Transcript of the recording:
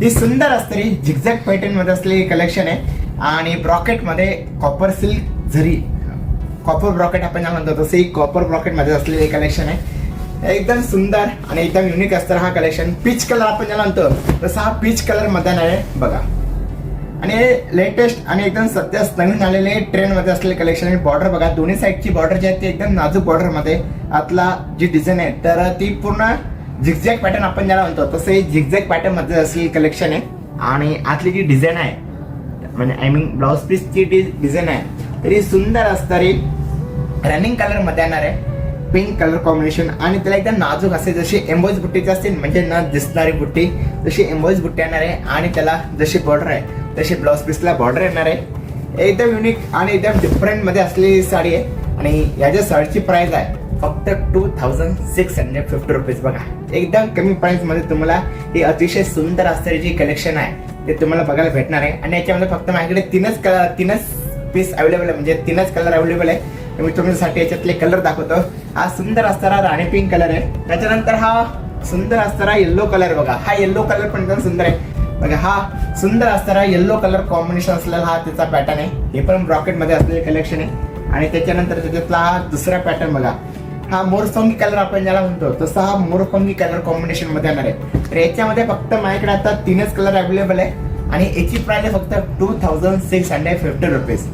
ही सुंदर असणारी झिगझॅग पॅटर्नमध्ये असलेली कलेक्शन आहे. आणि ब्रॉकेटमध्ये copper silk zari. Copper brocade आपण ज्या म्हणतो तसे कॉपर ब्रॉकेटमध्ये असलेले कलेक्शन आहे. एकदम सुंदर आणि एकदम युनिक असतं हा कलेक्शन पीच कलर आपण ज्याला म्हणतो तसा हा पीच कलरमध्ये आहे. बघा. आणि लेटेस्ट आणि एकदम सध्या नवीन आलेले ट्रेंडमध्ये असलेले कलेक्शन आणि बॉर्डर बघा. दोन्ही साईडची बॉर्डर जी आहे ती एकदम नाजूक बॉर्डरमध्ये. आतला जी डिझाईन आहे तर ती पूर्ण झिगझॅग पॅटर्न आपण ज्याला म्हणतो तसे झिगझॅग पॅटर्नमध्ये असलेली कलेक्शन आहे. आणि आतली जी डिझाईन आहे म्हणजे आय मीन ब्लाऊज पीसची डिझाईन आहे तरी सुंदर असणारी रनिंग कलरमध्ये येणार आहे. पिंक कलर कॉम्बिनेशन आणि त्याला एकदम नाजूक असे जशी एम्बॉईज बुट्टीची असतील म्हणजे न दिसणारी बुट्टी तशी एम्बॉईज बुट्टी येणार आहे. आणि त्याला जशी बॉर्डर आहे तशी ब्लाऊज पीसला बॉर्डर येणार आहे. एकदम युनिक आणि एकदम डिफरंटमध्ये असलेली साडी आहे. आणि याच्या साडीची प्राईज आहे फक्त two thousand six hundred fifty rupees बघा. एकदम कमी प्राइसमध्ये तुम्हाला ही अतिशय सुंदर असणारी जी कलेक्शन आहे ते तुम्हाला बघायला भेटणार आहे. आणि याच्यामध्ये फक्त माझ्याकडे तीनच कलर तीनच पीस अवेलेबल आहे. म्हणजे तीनच कलर अवेलेबल आहे. मी तुमच्यासाठी याच्यातले कलर दाखवतो. हा सुंदर असणारा राणी पिंक कलर आहे. त्याच्यानंतर हा सुंदर असणारा येल्लो कलर बघा. हा येल्लो कलर पण एकदम सुंदर आहे. बघा हा सुंदर असणारा येल्लो कलर कॉम्बिनेशन असलेला हा त्याचा पॅटर्न आहे. हे पण ब्रॉकेटमध्ये असलेले कलेक्शन आहे. आणि त्याच्यानंतर त्याच्यातला हा दुसरा पॅटर्न बघा. हा मोरफंगी कलर आपण ज्याला म्हणतो तसा हा मोरफंगी कलर कॉम्बिनेशनमध्ये येणार आहे. तर याच्यामध्ये फक्त माझ्याकडे आता तीनच कलर अवेलेबल आहे आणि याची प्राइस आहे फक्त two thousand six hundred fifty rupees